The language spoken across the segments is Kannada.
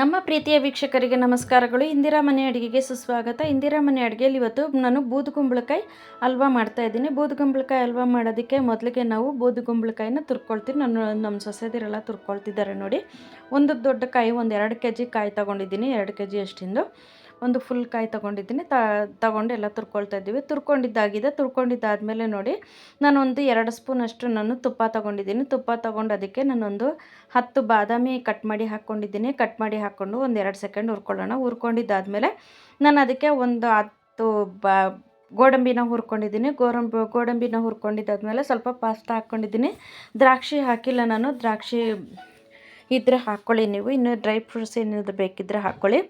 ನಮ್ಮ ಪ್ರೀತಿಯ ವೀಕ್ಷಕರಿಗೆ ನಮಸ್ಕಾರಗಳು. ಇಂದಿರಾ ಮನೆ ಅಡುಗೆಗೆ ಸುಸ್ವಾಗತ. ಇಂದಿರಾ ಮನೆ ಅಡುಗೆಯಲ್ಲಿ ಇವತ್ತು ನಾನು ಬೂದುಗುಂಬಳಕಾಯಿ ಹಲ್ವಾ ಮಾಡ್ತಾ ಇದ್ದೀನಿ. ಬೂದುಗುಂಬಳಕಾಯಿ ಹಲ್ವಾ ಮಾಡೋದಕ್ಕೆ ಮೊದಲಿಗೆ ನಾವು ಬೂದುಗುಂಬಳಕಾಯಿನ ತುರ್ಕೊಳ್ತೀವಿ. ನಾನು ನಮ್ಮ ಸೊಸೆದಿರೆಲ್ಲ ತುರ್ಕೊಳ್ತಿದ್ದಾರೆ ನೋಡಿ. ಒಂದು ದೊಡ್ಡ ಕಾಯಿ ಒಂದು ಎರಡು ಕೆ ಜಿ ಕಾಯಿ ತೊಗೊಂಡಿದ್ದೀನಿ. ಎರಡು ಕೆ ಜಿ ಅಷ್ಟಿಂದು. ಒಂದು ಫುಲ್ ಕಾಯಿ ತೊಗೊಂಡಿದ್ದೀನಿ. ತಗೊಂಡು ಎಲ್ಲ ತುರ್ಕೊಳ್ತಾ ಇದ್ದೀವಿ. ತುರ್ಕೊಂಡಿದ್ದಾಗಿದೆ. ತುರ್ಕೊಂಡಿದ್ದಾದಮೇಲೆ ನೋಡಿ, ನಾನೊಂದು ಎರಡು ಸ್ಪೂನಷ್ಟು ನಾನು ತುಪ್ಪ ತೊಗೊಂಡಿದ್ದೀನಿ. ತುಪ್ಪ ತೊಗೊಂಡು ಅದಕ್ಕೆ ನಾನೊಂದು ಹತ್ತು ಬಾದಾಮಿ ಕಟ್ ಮಾಡಿ ಹಾಕ್ಕೊಂಡಿದ್ದೀನಿ. ಕಟ್ ಮಾಡಿ ಹಾಕ್ಕೊಂಡು ಒಂದು ಎರಡು ಸೆಕೆಂಡ್ ಹುರ್ಕೊಳ್ಳೋಣ. ಹುರ್ಕೊಂಡಿದ್ದಾದಮೇಲೆ ನಾನು ಅದಕ್ಕೆ ಒಂದು ಹತ್ತು ಬಾ, ಗೋಡಂಬಿನ ಹುರ್ಕೊಂಡಿದ್ದೀನಿ. ಗೋಡಂಬಿ ಗೋಡಂಬಿನ ಹುರ್ಕೊಂಡಿದ್ದಾದಮೇಲೆ ಸ್ವಲ್ಪ ಪಾಸ್ತಾ ಹಾಕ್ಕೊಂಡಿದ್ದೀನಿ. ದ್ರಾಕ್ಷಿ ಹಾಕಿಲ್ಲ ನಾನು. ದ್ರಾಕ್ಷಿ ಇದ್ದರೆ ಹಾಕ್ಕೊಳ್ಳಿ ನೀವು. ಇನ್ನು ಡ್ರೈ ಫ್ರೂಟ್ಸ್ ಏನಾದರೂ ಬೇಕಿದ್ದರೆ ಹಾಕ್ಕೊಳ್ಳಿ.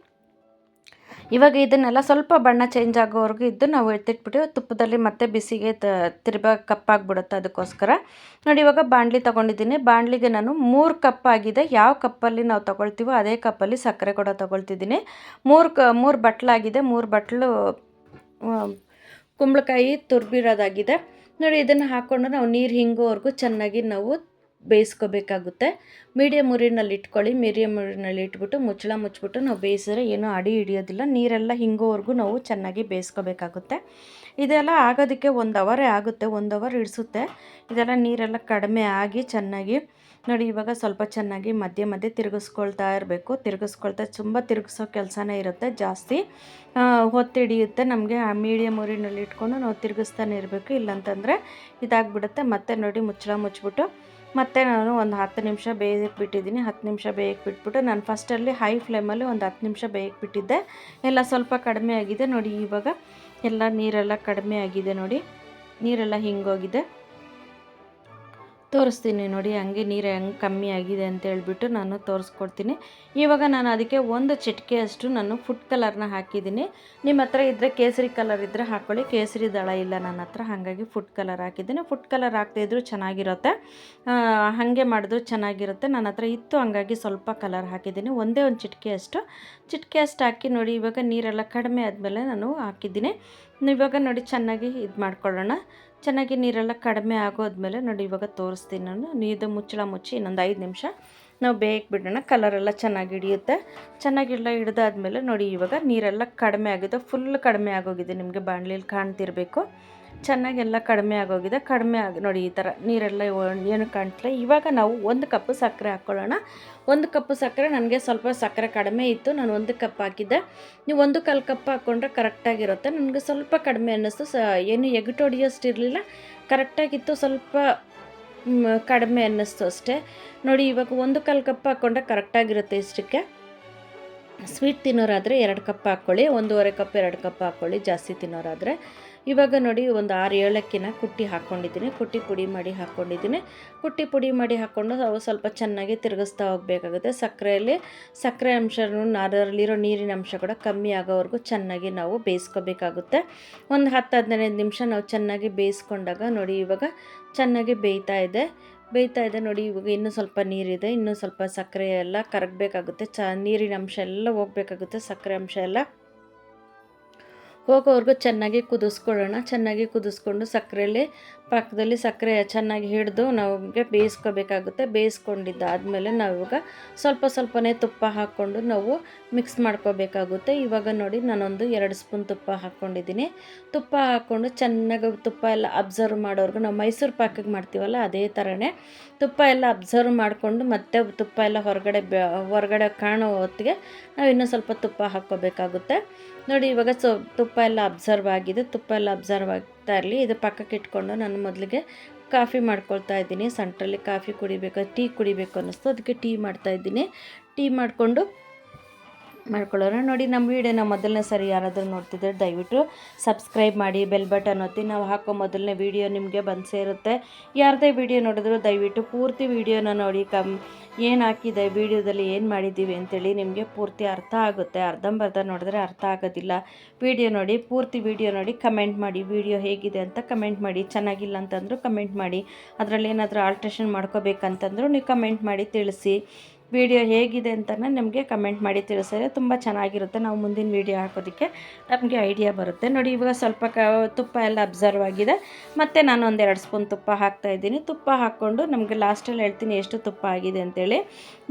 ಇವಾಗ ಇದನ್ನೆಲ್ಲ ಸ್ವಲ್ಪ ಬಣ್ಣ ಚೇಂಜ್ ಆಗೋವರೆಗೂ ಇದ್ದು ನಾವು ಎತ್ತಿಟ್ಬಿಟ್ಟು ತುಪ್ಪದಲ್ಲಿ ಮತ್ತೆ ಬಿಸಿಗೆ ತಿರ್ಬಾ ಕಪ್ಪಾಗ್ಬಿಡುತ್ತೆ ಅದಕ್ಕೋಸ್ಕರ. ನೋಡಿ, ಇವಾಗ ಬಾಣಲಿ ತೊಗೊಂಡಿದ್ದೀನಿ. ಬಾಣಲಿಗೆ ನಾನು ಮೂರು ಕಪ್ ಆಗಿದೆ. ಯಾವ ಕಪ್ಪಲ್ಲಿ ನಾವು ತೊಗೊಳ್ತೀವೋ ಅದೇ ಕಪ್ಪಲ್ಲಿ ಸಕ್ಕರೆ ಕೂಡ ತೊಗೊಳ್ತಿದ್ದೀನಿ. ಮೂರು ಕ, ಮೂರು ಬಟ್ಲಾಗಿದೆ ಮೂರು ಬಟ್ಲು ಕುಂಬಳಕಾಯಿ ತುರ್ಬಿರೋದಾಗಿದೆ. ನೋಡಿ, ಇದನ್ನು ಹಾಕ್ಕೊಂಡು ನಾವು ನೀರು ಹಿಂಗೋವರೆಗೂ ಚೆನ್ನಾಗಿ ನಾವು ಬೇಯಿಸ್ಕೋಬೇಕಾಗುತ್ತೆ. ಮೀಡಿಯಮ್ ಉರಿನಲ್ಲಿ ಇಟ್ಕೊಳ್ಳಿ. ಮೀಡಿಯಮ್ ಉರಿನಲ್ಲಿ ಇಟ್ಬಿಟ್ಟು ಮುಚ್ಚಳ ಮುಚ್ಚಿಬಿಟ್ಟು ನಾವು ಬೇಯಿಸಿದ್ರೆ ಏನೂ ಅಡಿ ಹಿಡಿಯೋದಿಲ್ಲ. ನೀರೆಲ್ಲ ಹಿಂಗೋವರೆಗೂ ನಾವು ಚೆನ್ನಾಗಿ ಬೇಯಿಸ್ಕೋಬೇಕಾಗುತ್ತೆ. ಇದೆಲ್ಲ ಆಗೋದಕ್ಕೆ ಒಂದು ಅವರೇ ಆಗುತ್ತೆ. ಒಂದು ಅವರ್ ಇಡಿಸುತ್ತೆ ಇದೆಲ್ಲ ನೀರೆಲ್ಲ ಕಡಿಮೆ ಆಗಿ ಚೆನ್ನಾಗಿ ನೋಡಿ, ಇವಾಗ ಸ್ವಲ್ಪ ಚೆನ್ನಾಗಿ ಮಧ್ಯೆ ಮಧ್ಯೆ ತಿರುಗಿಸ್ಕೊಳ್ತಾ ಇರಬೇಕು. ತಿರುಗಿಸ್ಕೊಳ್ತಾ ತುಂಬ ತಿರುಗಿಸೋ ಕೆಲಸನೇ ಇರುತ್ತೆ. ಜಾಸ್ತಿ ಹೊತ್ತಿಡಿಯುತ್ತೆ ನಮಗೆ ಆ ಮೀಡಿಯಮ್ ಉರಿನಲ್ಲಿ ಇಟ್ಕೊಂಡು ನಾವು ತಿರುಗಿಸ್ತಾನೆ ಇರಬೇಕು. ಇಲ್ಲಾಂತಂದರೆ ಇದಾಗ್ಬಿಡುತ್ತೆ. ಮತ್ತೆ ನೋಡಿ ಮುಚ್ಚಳ ಮುಚ್ಚಿಬಿಟ್ಟು ಮತ್ತು ನಾನು ಒಂದು ಹತ್ತು ನಿಮಿಷ ಬೇಯಕ್ಕೆ ಬಿಟ್ಟಿದ್ದೀನಿ ಹತ್ತು ನಿಮಿಷ ಬೇಯಕ್ಕೆ ಬಿಟ್ಬಿಟ್ಟು ನಾನು ಫಸ್ಟಲ್ಲಿ ಹೈ ಫ್ಲೇಮಲ್ಲಿ ಒಂದು ಹತ್ತು ನಿಮಿಷ ಬೇಯಕ್ಕೆ ಬಿಟ್ಟಿದ್ದೆ ಎಲ್ಲ ಸ್ವಲ್ಪ ಕಡಿಮೆ ಆಗಿದೆ ನೋಡಿ ಇವಾಗ. ಎಲ್ಲ ನೀರೆಲ್ಲ ಕಡಿಮೆ ಆಗಿದೆ ನೋಡಿ. ನೀರೆಲ್ಲ ಹಿಂಗೋಗಿದೆ. ತೋರಿಸ್ತೀನಿ ನೋಡಿ, ಹಂಗೆ ನೀರು ಹೆಂಗೆ ಕಮ್ಮಿ ಆಗಿದೆ ಅಂತ ಹೇಳ್ಬಿಟ್ಟು ನಾನು ತೋರಿಸ್ಕೊಡ್ತೀನಿ. ಇವಾಗ ನಾನು ಅದಕ್ಕೆ ಒಂದು ಚಿಟಿಕೆಯಷ್ಟು ನಾನು ಫುಡ್ ಕಲರ್ನ ಹಾಕಿದ್ದೀನಿ. ನಿಮ್ಮ ಹತ್ರ ಇದ್ದರೆ ಕೇಸರಿ ಕಲರ್ ಇದ್ದರೆ ಹಾಕ್ಕೊಳ್ಳಿ ಕೇಸರಿ ದಳ ಇಲ್ಲ ನನ್ನ ಹತ್ರ, ಹಾಗಾಗಿ ಫುಡ್ ಕಲರ್ ಹಾಕಿದ್ದೀನಿ. ಫುಡ್ ಕಲರ್ ಹಾಕ್ತಾಯಿದ್ರು ಚೆನ್ನಾಗಿರುತ್ತೆ. ಹಾಗೆ ಮಾಡಿದ್ರು ಚೆನ್ನಾಗಿರುತ್ತೆ. ನನ್ನ ಹತ್ರ ಇತ್ತು, ಹಂಗಾಗಿ ಸ್ವಲ್ಪ ಕಲರ್ ಹಾಕಿದ್ದೀನಿ. ಒಂದೇ ಒಂದು ಚಿಟಿಕೆಯಷ್ಟು ಚಿಟಿಕೆಯಷ್ಟು ಹಾಕಿ ನೋಡಿ, ಇವಾಗ ನೀರೆಲ್ಲ ಕಡಿಮೆ ಆದಮೇಲೆ ನಾನು ಹಾಕಿದ್ದೀನಿ. ಇವಾಗ ನೋಡಿ, ಚೆನ್ನಾಗಿ ಇದು ಮಾಡ್ಕೊಳ್ಳೋಣ. ಚೆನ್ನಾಗಿ ನೀರೆಲ್ಲ ಕಡಿಮೆ ಆಗೋದ್ಮೇಲೆ ನೋಡಿ ಇವಾಗ ತೋರಿಸ್ತೀನಿ ನಾನು. ನೀರು ಮುಚ್ಚಳ ಮುಚ್ಚಿ ಇನ್ನೊಂದು ಐದು ನಿಮಿಷ. ನಾವು ಬೇಯಕ್ಕೆ ಬಿಡೋಣ. ಕಲರೆಲ್ಲ ಚೆನ್ನಾಗಿ ಹಿಡಿಯುತ್ತೆ. ಚೆನ್ನಾಗಿಲ್ಲ ಹಿಡ್ದಾದ್ಮೇಲೆ ನೋಡಿ ಇವಾಗ ನೀರೆಲ್ಲ ಕಡಿಮೆ ಆಗಿದೆ. ಫುಲ್ ಕಡಿಮೆ ಆಗೋಗಿದೆ. ನಿಮಗೆ ಬಾಣಲಿಯಲ್ಲಿ ಕಾಣ್ತಿರಬೇಕು. ಚೆನ್ನಾಗೆಲ್ಲ ಕಡಿಮೆ ಆಗೋಗಿದೆ, ಕಡಿಮೆ ಆಗಿ ನೋಡಿ ಈ ಥರ ನೀರೆಲ್ಲ ಏನು ಕಾಣ್ತಿಲ್ಲ. ಇವಾಗ ನಾವು ಒಂದು ಕಪ್ ಸಕ್ಕರೆ ಹಾಕ್ಕೊಳ್ಳೋಣ. ಒಂದು ಕಪ್ ಸಕ್ಕರೆ ನನಗೆ ಸ್ವಲ್ಪ ಸಕ್ಕರೆ ಕಡಿಮೆ ಇತ್ತು, ನಾನು ಒಂದು ಕಪ್ ಹಾಕಿದ್ದೆ. ನೀವು ಒಂದು ಕಾಲು ಕಪ್ ಹಾಕ್ಕೊಂಡ್ರೆ ಕರೆಕ್ಟಾಗಿರುತ್ತೆ. ನನಗೆ ಸ್ವಲ್ಪ ಕಡಿಮೆ ಅನ್ನಿಸ್ತು, ಸ ಏನು ಎಗ್ಟು ಹೊಡಿಯೋಷ್ಟು ಇರಲಿಲ್ಲ, ಕರೆಕ್ಟಾಗಿತ್ತು, ಸ್ವಲ್ಪ ಕಡಿಮೆ ಅನ್ನಿಸ್ತು ಅಷ್ಟೇ. ನೋಡಿ ಇವಾಗ ಒಂದು ಕಾಲು ಕಪ್ ಹಾಕ್ಕೊಂಡ್ರೆ ಕರೆಕ್ಟಾಗಿರುತ್ತೆ ಇಷ್ಟಕ್ಕೆ. ಸ್ವೀಟ್ ತಿನ್ನೋರಾದರೆ ಎರಡು ಕಪ್ ಹಾಕ್ಕೊಳ್ಳಿ, ಒಂದೂವರೆ ಕಪ್, ಎರಡು ಕಪ್ ಹಾಕ್ಕೊಳ್ಳಿ, ಜಾಸ್ತಿ ತಿನ್ನೋರಾದರೆ. ಇವಾಗ ನೋಡಿ ಒಂದು ಆರು ಏಳಕ್ಕಿನ ಕುಟ್ಟಿ ಹಾಕ್ಕೊಂಡಿದ್ದೀನಿ. ಕುಟ್ಟಿ ಪುಡಿ ಮಾಡಿ ಹಾಕ್ಕೊಂಡಿದ್ದೀನಿ. ಕುಟ್ಟಿ ಪುಡಿ ಮಾಡಿ ಹಾಕ್ಕೊಂಡು ಅವು ಸ್ವಲ್ಪ ಚೆನ್ನಾಗಿ ತಿರುಗಿಸ್ತಾ ಹೋಗಬೇಕಾಗುತ್ತೆ. ಸಕ್ಕರೆಯಲ್ಲಿ ಸಕ್ಕರೆ ಅಂಶನೂ ಅದರಲ್ಲಿರೋ ನೀರಿನ ಅಂಶ ಕೂಡ ಕಮ್ಮಿ ಆಗೋವರೆಗೂ ಚೆನ್ನಾಗಿ ನಾವು ಬೇಯಿಸ್ಕೋಬೇಕಾಗುತ್ತೆ. ಒಂದು ಹತ್ತು ಹದಿನೈದು ನಿಮಿಷ ನಾವು ಚೆನ್ನಾಗಿ ಬೇಯಿಸ್ಕೊಂಡಾಗ ನೋಡಿ ಇವಾಗ ಚೆನ್ನಾಗಿ ಬೇಯ್ತಾ ಇದೆ. ಬೇಯ್ತಾ ಇದೆ ನೋಡಿ ಇವಾಗ ಇನ್ನೂ ಸ್ವಲ್ಪ ನೀರಿದೆ. ಇನ್ನೂ ಸ್ವಲ್ಪ ಸಕ್ಕರೆ ಎಲ್ಲ ಕರಗಬೇಕಾಗುತ್ತೆ. ಚ ನೀರಿನ ಅಂಶ ಎಲ್ಲ ಹೋಗಬೇಕಾಗುತ್ತೆ. ಸಕ್ಕರೆ ಅಂಶ ಎಲ್ಲ. ಹೋಗೋವರೆಗೂ ಚೆನ್ನಾಗಿ ಕುದಿಸ್ಕೊಳ್ಳೋಣ. ಚೆನ್ನಾಗಿ ಕುದಿಸ್ಕೊಂಡು ಸಕ್ಕರೆಯಲ್ಲಿ ಪಾಕದಲ್ಲಿ ಸಕ್ಕರೆ ಚೆನ್ನಾಗಿ ಹಿಡಿದು ನಮಗೆ ಬೇಯಿಸ್ಕೋಬೇಕಾಗುತ್ತೆ. ಬೇಯಿಸ್ಕೊಂಡಿದ್ದಾದಮೇಲೆ ನಾವು ಇವಾಗ ಸ್ವಲ್ಪ ಸ್ವಲ್ಪನೇ ತುಪ್ಪ ಹಾಕ್ಕೊಂಡು ನಾವು ಮಿಕ್ಸ್ ಮಾಡ್ಕೋಬೇಕಾಗುತ್ತೆ. ಇವಾಗ ನೋಡಿ ನಾನೊಂದು ಎರಡು ಸ್ಪೂನ್ ತುಪ್ಪ ಹಾಕ್ಕೊಂಡಿದ್ದೀನಿ. ತುಪ್ಪ ಹಾಕ್ಕೊಂಡು ಚೆನ್ನಾಗಿ ತುಪ್ಪ ಎಲ್ಲ ಅಬ್ಸರ್ವ್ ಮಾಡೋರ್ಗು ನಾವು ಮೈಸೂರು ಪಾಕಿಗೆ ಮಾಡ್ತೀವಲ್ಲ ಅದೇ ಥರನೇ ತುಪ್ಪ ಎಲ್ಲ ಅಬ್ಸರ್ವ್ ಮಾಡಿಕೊಂಡು ಮತ್ತೆ ತುಪ್ಪ ಎಲ್ಲ ಹೊರಗಡೆ ಹೊರಗಡೆ ಕಾಣೋ ಹೊತ್ತಿಗೆ ನಾವು ಇನ್ನೂ ಸ್ವಲ್ಪ ತುಪ್ಪ ಹಾಕ್ಕೋಬೇಕಾಗುತ್ತೆ. ನೋಡಿ ಇವಾಗ ಸೊ, ತುಪ್ಪ ಎಲ್ಲ ಅಬ್ಸರ್ವ್ ಆಗಿದೆ. ತುಪ್ಪ ಎಲ್ಲ ಅಬ್ಸರ್ವ್ ಆಗ್ತಾ ಇರಲಿ, ಇದು ಪಕ್ಕಕ್ಕೆ ಇಟ್ಕೊಂಡು ನಾನು ಮೊದಲಿಗೆ ಕಾಫಿ ಮಾಡ್ಕೊಳ್ತಾ ಇದ್ದೀನಿ. ಸೆಂಟ್ರಲ್ಲಿ ಕಾಫಿ ಕುಡಿಬೇಕು, ಟೀ ಕುಡಿಬೇಕು ಅನ್ನಿಸ್ತು. ಅದಕ್ಕೆ ಟೀ ಮಾಡ್ತಾ ಇದ್ದೀನಿ. ಟೀ ಮಾಡಿಕೊಂಡು ಮಾಡ್ಕೊಳ್ಳೋಣ. ನೋಡಿ, ನಮ್ಮ ವೀಡಿಯೋನ ಮೊದಲನೇ ಸರಿ ಯಾರಾದರೂ ನೋಡ್ತಿದ್ರೆ ದಯವಿಟ್ಟು ಸಬ್ಸ್ಕ್ರೈಬ್ ಮಾಡಿ, ಬೆಲ್ ಬಟನ್ ಒತ್ತಿ. ನಾವು ಹಾಕೋ ಮೊದಲನೇ ವೀಡಿಯೋ ನಿಮಗೆ ಬಂದು ಸೇರುತ್ತೆ. ಯಾರದೇ ವೀಡಿಯೋ ನೋಡಿದ್ರು ದಯವಿಟ್ಟು ಪೂರ್ತಿ ವೀಡಿಯೋನ ನೋಡಿ. ಕಮ್, ಏನು ಹಾಕಿದೆ, ವೀಡಿಯೋದಲ್ಲಿ ಏನು ಮಾಡಿದ್ದೀವಿ ಅಂತೇಳಿ ನಿಮಗೆ ಪೂರ್ತಿ ಅರ್ಥ ಆಗುತ್ತೆ. ಅರ್ಧಂಬರ್ಧ ನೋಡಿದ್ರೆ ಅರ್ಥ ಆಗೋದಿಲ್ಲ. ವೀಡಿಯೋ ನೋಡಿ, ಪೂರ್ತಿ ವೀಡಿಯೋ ನೋಡಿ, ಕಮೆಂಟ್ ಮಾಡಿ. ವೀಡಿಯೋ ಹೇಗಿದೆ ಅಂತ ಕಮೆಂಟ್ ಮಾಡಿ. ಚೆನ್ನಾಗಿಲ್ಲ ಅಂತಂದರೂ ಕಮೆಂಟ್ ಮಾಡಿ. ಅದರಲ್ಲಿ ಏನಾದರೂ ಆಲ್ಟ್ರೇಷನ್ ಮಾಡ್ಕೋಬೇಕಂತಂದರೂ ನೀವು ಕಮೆಂಟ್ ಮಾಡಿ ತಿಳಿಸಿ. ವಿಡಿಯೋ ಹೇಗಿದೆ ಅಂತ ನಿಮಗೆ ಕಮೆಂಟ್ ಮಾಡಿ ತಿಳಿಸಿದ್ರೆ ತುಂಬ ಚೆನ್ನಾಗಿರುತ್ತೆ ನಾವು ಮುಂದಿನ ವಿಡಿಯೋ ಹಾಕೋದಕ್ಕೆ. ನಮಗೆ ಐಡಿಯಾ ಬರುತ್ತೆ. ನೋಡಿ, ಇವಾಗ ಸ್ವಲ್ಪ ಕ ತುಪ್ಪ ಎಲ್ಲ ಅಬ್ಸರ್ವ್ ಆಗಿದೆ. ಮತ್ತು ನಾನು ಒಂದೆರಡು ಸ್ಪೂನ್ ತುಪ್ಪ ಹಾಕ್ತಾ ಇದ್ದೀನಿ. ತುಪ್ಪ ಹಾಕ್ಕೊಂಡು ನಮಗೆ ಲಾಸ್ಟಲ್ಲಿ ಹೇಳ್ತೀನಿ ಎಷ್ಟು ತುಪ್ಪ ಆಗಿದೆ ಅಂತೇಳಿ.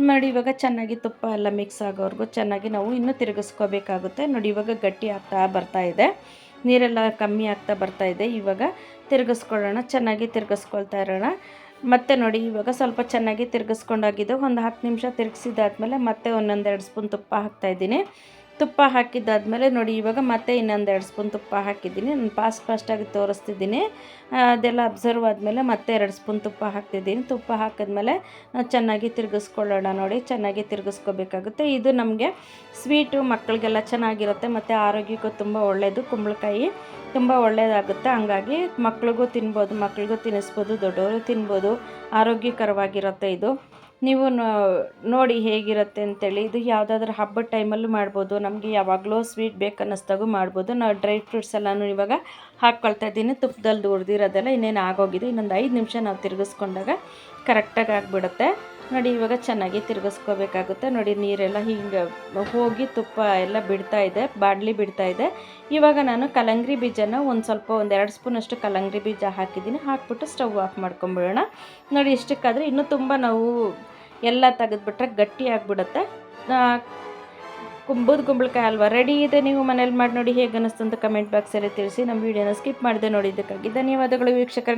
ನೋಡಿ, ಇವಾಗ ಚೆನ್ನಾಗಿ ತುಪ್ಪ ಎಲ್ಲ ಮಿಕ್ಸ್ ಆಗೋವರೆಗೂ ಚೆನ್ನಾಗಿ ನಾವು ಇನ್ನೂ ತಿರುಗಿಸ್ಕೋಬೇಕಾಗುತ್ತೆ. ನೋಡಿ, ಇವಾಗ ಗಟ್ಟಿ ಆಗ್ತಾ ಬರ್ತಾ ಇದೆ. ನೀರೆಲ್ಲ ಕಮ್ಮಿ ಆಗ್ತಾ ಬರ್ತಾ ಇದೆ. ಇವಾಗ ತಿರುಗಿಸ್ಕೊಳ್ಳೋಣ. ಚೆನ್ನಾಗಿ ತಿರುಗಿಸ್ಕೊಳ್ತಾ ಇರೋಣ. ಮತ್ತೆ ನೋಡಿ, ಇವಾಗ ಸ್ವಲ್ಪ ಚೆನ್ನಾಗಿ ತಿರುಗಿಸ್ಕೊಂಡಾಗಿದ್ದು ಒಂದು ಹತ್ತು ನಿಮಿಷ ತಿರುಗಿಸಿದಾದ್ಮೇಲೆ ಮತ್ತೆ ಒಂದೊಂದೆರಡು ಸ್ಪೂನ್ ತುಪ್ಪ ಹಾಕ್ತಾಯಿದ್ದೀನಿ ತುಪ್ಪ ಹಾಕಿದ್ದಾದಮೇಲೆ ನೋಡಿ, ಇವಾಗ ಮತ್ತೆ ಇನ್ನೊಂದೆರಡು ಸ್ಪೂನ್ ತುಪ್ಪ ಹಾಕಿದ್ದೀನಿ. ನಾನು ಫಾಸ್ಟ್ ಫಾಸ್ಟಾಗಿ ತೋರಿಸ್ತಿದ್ದೀನಿ. ಅದೆಲ್ಲ ಅಬ್ಸರ್ವ್ ಆದಮೇಲೆ ಮತ್ತೆ ಎರಡು ಸ್ಪೂನ್ ತುಪ್ಪ ಹಾಕ್ತಿದ್ದೀನಿ. ತುಪ್ಪ ಹಾಕಿದ್ಮೇಲೆ ಚೆನ್ನಾಗಿ ತಿರುಗಿಸ್ಕೊಳ್ಳೋಣ ನೋಡಿ, ಚೆನ್ನಾಗಿ ತಿರುಗಿಸ್ಕೋಬೇಕಾಗುತ್ತೆ. ಇದು ನಮಗೆ ಸ್ವೀಟು ಮಕ್ಕಳಿಗೆಲ್ಲ ಚೆನ್ನಾಗಿರುತ್ತೆ, ಮತ್ತು ಆರೋಗ್ಯಕ್ಕೂ ತುಂಬ ಒಳ್ಳೆಯದು ಕುಂಬಳಕಾಯಿ ತುಂಬ ಒಳ್ಳೆಯದಾಗುತ್ತೆ ಹಂಗಾಗಿ ಮಕ್ಳಿಗೂ ತಿನ್ಬೋದು, ಮಕ್ಳಿಗೂ ತಿನ್ನಿಸ್ಬೋದು ದೊಡ್ಡವರು ತಿನ್ಬೋದು. ಆರೋಗ್ಯಕರವಾಗಿರುತ್ತೆ ಇದು. ನೀವು ನೋಡಿ ಹೇಗಿರುತ್ತೆ ಅಂತೇಳಿ, ಇದು ಯಾವುದಾದ್ರೂ ಹಬ್ಬದ ಟೈಮಲ್ಲೂ ಮಾಡ್ಬೋದು. ನಮಗೆ ಯಾವಾಗಲೂ ಸ್ವೀಟ್ ಬೇಕನ್ನಿಸ್ದಾಗೂ ಮಾಡ್ಬೋದು. ನಾವು ಡ್ರೈ ಫ್ರೂಟ್ಸ್ ಎಲ್ಲನೂ ಇವಾಗ ಹಾಕ್ಕೊಳ್ತಾ ಇದ್ದೀನಿ. ತುಪ್ಪದಲ್ಲಿ ಹುರಿದಿರೋದೆಲ್ಲ ಇನ್ನೇನು ಆಗೋಗಿದೆ. ಇನ್ನೊಂದು ಐದು ನಿಮಿಷ ನಾವು ತಿರುಗಿಸ್ಕೊಂಡಾಗ ಕರೆಕ್ಟಾಗಿ ಆಗಿಬಿಡುತ್ತೆ. ನೋಡಿ, ಇವಾಗ ಚೆನ್ನಾಗಿ ತಿರುಗಿಸ್ಕೋಬೇಕಾಗುತ್ತೆ. ನೋಡಿ, ನೀರೆಲ್ಲ ಹಿಂಗೆ ಹೋಗಿ ತುಪ್ಪ ಎಲ್ಲ ಬಿಡ್ತಾ ಇದೆ. ಬಾಡ್ಲಿ ಬಿಡ್ತಾ ಇದೆ. ಇವಾಗ ನಾನು ಕಲಂಗ್ರಿ ಬೀಜನ ಒಂದು ಸ್ವಲ್ಪ ಒಂದು ಎರಡು ಸ್ಪೂನಷ್ಟು ಕಲಂಗ್ರಿ ಬೀಜ ಹಾಕಿದ್ದೀನಿ. ಹಾಕ್ಬಿಟ್ಟು ಸ್ಟವ್ ಆಫ್ ಮಾಡ್ಕೊಂಬಿಡೋಣ. ನೋಡಿ, ಇಷ್ಟಕ್ಕಾದರೆ ಇನ್ನೂ ತುಂಬ ನಾವು ಎಲ್ಲ ತೆಗೆದ್ಬಿಟ್ರೆ ಗಟ್ಟಿ ಆಗಿಬಿಡುತ್ತೆ. ಕುಂಬುದು ಕುಂಬಳಕಾಯಿ ಅಲ್ವಾ ರೆಡಿ ಇದೆ, ನೀವು ಮನೇಲಿ ಮಾಡಿ ನೋಡಿ ಹೇಗೆ ಅನ್ನಿಸ್ತು ಅಂತ ಕಮೆಂಟ್ ಬಾಕ್ಸಲ್ಲಿ ತಿಳಿಸಿ. ನಮ್ಮ ವೀಡಿಯೋನ ಸ್ಕಿಪ್ ಮಾಡದೆ ನೋಡಿದ್ದಕ್ಕಾಗಿ ಧನ್ಯವಾದಗಳು ವೀಕ್ಷಕರ.